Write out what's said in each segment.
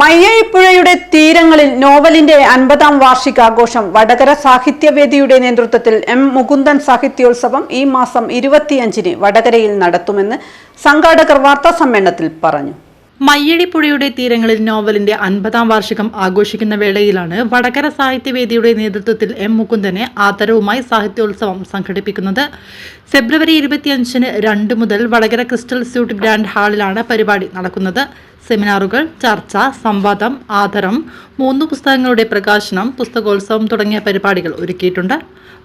മയ്യഴിപ്പുഴയുടെ തീരങ്ങളിൽ നോവലിന്റെ അൻപതാം വാർഷികാഘോഷം വടകര സാഹിത്യവേദിയുടെ നേതൃത്വത്തിൽ എം. മുകുന്ദൻ സാഹിത്യോത്സവം ഈ മാസം ഇരുപത്തിയഞ്ചിന് വടകരയിൽ നടത്തുമെന്ന് സംഘാടകർ വാർത്താ സമ്മേളനത്തിൽ പറഞ്ഞു. മയ്യഴിപ്പുഴയുടെ തീരങ്ങളിൽ നോവലിന്റെ അൻപതാം വാർഷികം ആഘോഷിക്കുന്ന വേളയിലാണ് വടകര സാഹിത്യവേദിയുടെ നേതൃത്വത്തിൽ എം. മുകുന്ദനെ ആദരവുമായി സാഹിത്യോത്സവം സംഘടിപ്പിക്കുന്നത്. ഫെബ്രുവരി ഇരുപത്തിയഞ്ചിന് രണ്ട് മുതൽ വടകര ക്രിസ്റ്റൽ സ്യൂട്ട് ഗ്രാൻഡ് ഹാളിലാണ് പരിപാടി നടക്കുന്നത്. സെമിനാറുകൾ ചർച്ച സംവാദം ആദരം മൂന്ന് പുസ്തകങ്ങളുടെ പ്രകാശനം പുസ്തകോത്സവം തുടങ്ങിയ പരിപാടികൾ ഒരുക്കിയിട്ടുണ്ട്.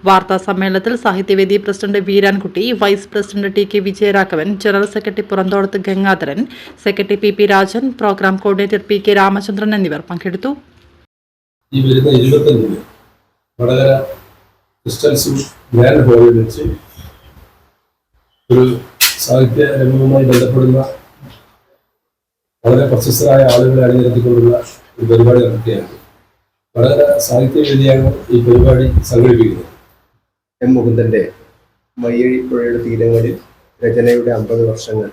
വാർത്താ സമ്മേളനത്തിൽ സാഹിത്യവേദി president Veerankutty vice president T K Vijayaraghavan general secretary Puranthodath Gangadharan secretary P P Rajan programme coordinator P K Ramachandran എന്നിവർ പങ്കെടുത്തു. ഒരു സാഹിത്യ രംഗവുമായി ബന്ധപ്പെടുന്ന വളരെ പ്രശസ്തരായ ആളുകളെ അണിനിരത്തിക്കൊണ്ടുള്ള ഒരു പരിപാടി നടക്കുകയാണ്. സാഹിത്യ സാഹിത്യവേദിയാണ് ഈ പരിപാടി സംഘടിപ്പിക്കുന്നത്. എം മുകുന്ദന്റെ മയ്യഴിപ്പുഴയുടെ തീരങ്ങളിൽ രചനയുടെ അമ്പത് വർഷങ്ങൾ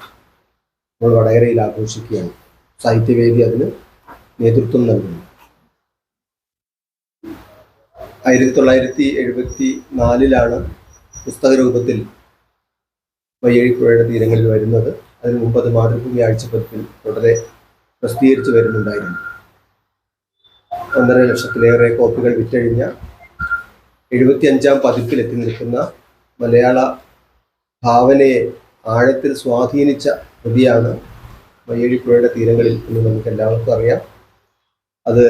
നമ്മൾ വടകരയിൽ ആഘോഷിക്കുകയാണ്. സാഹിത്യവേദി അതിന് നേതൃത്വം നൽകുന്നു. ആയിരത്തി തൊള്ളായിരത്തി എഴുപത്തി നാലിലാണ് പുസ്തക രൂപത്തിൽ മയ്യഴിപ്പുഴയുടെ തീരങ്ങളിൽ വരുന്നത്. അതിനു മുമ്പ് അത് മാതൃഭൂമി ആഴ്ചപ്പതിപ്പിൽ തുടരെ പ്രസിദ്ധീകരിച്ചു വരുന്നുണ്ടായിരുന്നു. ഒന്നര ലക്ഷത്തിലേറെ കോപ്പികൾ വിറ്റഴിഞ്ഞ എഴുപത്തിയഞ്ചാം പതിപ്പിൽ എത്തി നിൽക്കുന്ന മലയാള ഭാവനയെ ആഴത്തിൽ സ്വാധീനിച്ച കൃതിയാണ് മയ്യഴിപ്പുഴയുടെ തീരങ്ങളിൽ എന്ന് നമുക്ക് എല്ലാവർക്കും അറിയാം. അത്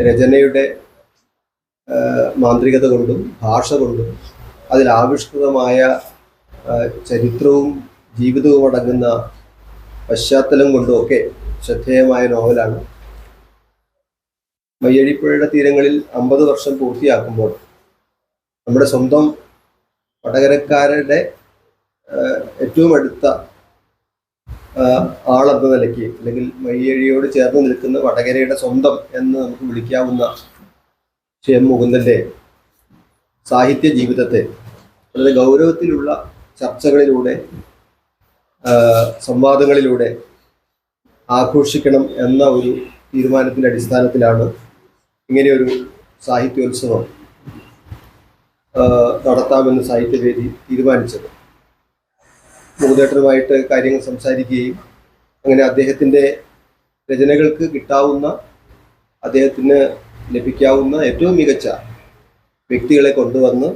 രചനയുടെ മാന്ത്രികത കൊണ്ടും ഭാഷ കൊണ്ടും അതിൽ ആവിഷ്കൃതമായ ചരിത്രവും ജീവിതവും അടങ്ങുന്ന പശ്ചാത്തലം കൊണ്ടും ഒക്കെ ശ്രദ്ധേയമായ നോവലാണ്. മയ്യഴിപ്പുഴയുടെ തീരങ്ങളിൽ അമ്പത് വർഷം പൂർത്തിയാക്കുമ്പോൾ നമ്മുടെ സ്വന്തം വടകരക്കാരുടെ ഏറ്റവും അടുത്ത ആളെന്ന നിലയ്ക്ക് അല്ലെങ്കിൽ മയ്യഴിയോട് ചേർന്ന് നിൽക്കുന്ന വടകരയുടെ സ്വന്തം എന്ന് നമുക്ക് വിളിക്കാവുന്ന ശ്രീ എം മുകുന്ദന്റെ സാഹിത്യ ജീവിതത്തെ വളരെ ഗൗരവത്തിലുള്ള ചർച്ചകളിലൂടെ സംവാദങ്ങളിലൂടെ ആഘോഷിക്കണം എന്ന ഒരു തീരുമാനത്തിന്റെ അടിസ്ഥാനത്തിലാണ് ഇങ്ങനെയൊരു സാഹിത്യോത്സവം നടത്താമെന്ന് സാഹിത്യവേദി തീരുമാനിച്ചത്. മുകുതേട്ടനുമായിട്ട് കാര്യങ്ങൾ സംസാരിക്കുകയും അങ്ങനെ അദ്ദേഹത്തിന്റെ രചനകൾക്ക് കിട്ടാവുന്ന അദ്ദേഹത്തിന് ലഭിക്കാവുന്ന ഏറ്റവും മികച്ച വ്യക്തികളെ കൊണ്ടുവന്ന്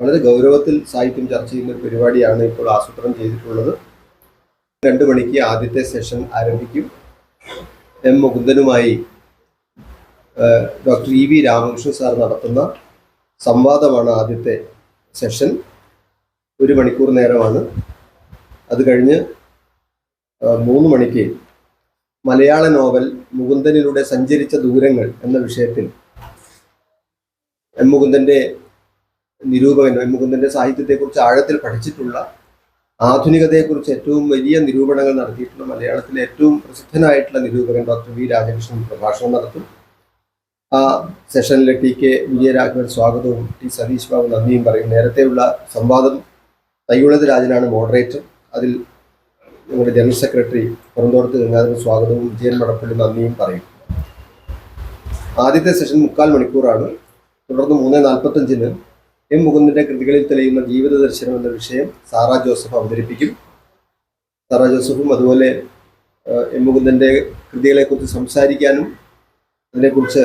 വളരെ ഗൗരവത്തിൽ സാഹിത്യം ചർച്ച ചെയ്യുന്ന ഒരു പരിപാടിയാണ് ഇപ്പോൾ ആസൂത്രണം ചെയ്തിട്ടുള്ളത്. രണ്ട് മണിക്ക് ആദ്യത്തെ സെഷൻ ആരംഭിക്കും. M മുകുന്ദനുമായി doctor E V Ramakrishnan sir നടത്തുന്ന സംവാദമാണ് ആദ്യത്തെ സെഷൻ. ഒരു മണിക്കൂർ നേരമാണ്. അത് കഴിഞ്ഞ് മൂന്ന് മണിക്ക് മലയാള നോവൽ മുകുന്ദനിലൂടെ സഞ്ചരിച്ച ദൂരങ്ങൾ എന്ന വിഷയത്തിൽ എം മുകുന്ദന്റെ നിരൂപകൻ എം മുകുന്ദന്റെ സാഹിത്യത്തെക്കുറിച്ച് ആഴത്തിൽ പഠിച്ചിട്ടുള്ള ആധുനികതയെക്കുറിച്ച് ഏറ്റവും വലിയ നിരൂപണങ്ങൾ നടത്തിയിട്ടുള്ള മലയാളത്തിലെ ഏറ്റവും പ്രസിദ്ധനായിട്ടുള്ള നിരൂപകൻ ഡോക്ടർ വി രാജകൃഷ്ണൻ പ്രഭാഷണം നടത്തും. ആ സെഷനിലെ ടി കെ വിജയരാഘവൻ സ്വാഗതവും ടി സതീഷ് ബാബു നന്ദിയും പറയും. നേരത്തെയുള്ള സംവാദം തയ്യുള്ളത് രാജനാണ് മോഡറേറ്റർ അതിൽ ഞങ്ങളുടെ ജനറൽ സെക്രട്ടറി പുറന്തോടത്ത് ഗംഗാധരൻ സ്വാഗതവും വിജയൻ മടപ്പള്ളി നന്ദിയും പറയും. ആദ്യത്തെ സെഷൻ മുക്കാൽ മണിക്കൂറാണ്. തുടർന്ന് മൂന്ന് നാൽപ്പത്തഞ്ചിന് എം മുകുന്ദന്റെ കൃതികളിൽ തെളിയുന്ന ജീവിത ദർശനം എന്ന വിഷയം സാറ ജോസഫ് അവതരിപ്പിക്കും. സാറാ ജോസഫും അതുപോലെ എം മുകുന്ദന്റെ കൃതികളെക്കുറിച്ച് സംസാരിക്കാനും അതിനെക്കുറിച്ച്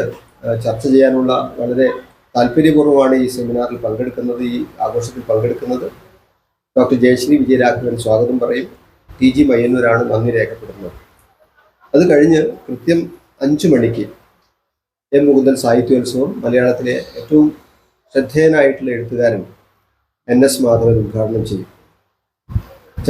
ചർച്ച ചെയ്യാനുള്ള വളരെ താല്പര്യപൂർവമാണ് ഈ സെമിനാറിൽ പങ്കെടുക്കുന്നത് ഈ ആഘോഷത്തിൽ പങ്കെടുക്കുന്നത്. ഡോക്ടർ ജയശ്രീ വിജയരാഘവൻ സ്വാഗതം പറയും. ടി ജി മയ്യന്നൂരാണ് നന്ദി രേഖപ്പെടുന്നത് അത് കഴിഞ്ഞ് കൃത്യം അഞ്ചു മണിക്ക് എം മുകുന്ദൻ സാഹിത്യോത്സവം മലയാളത്തിലെ ഏറ്റവും ശ്രദ്ധേയനായിട്ടുള്ള എഴുത്തുകാരൻ എൻ എസ് മാധവൻ ഉദ്ഘാടനം ചെയ്യും.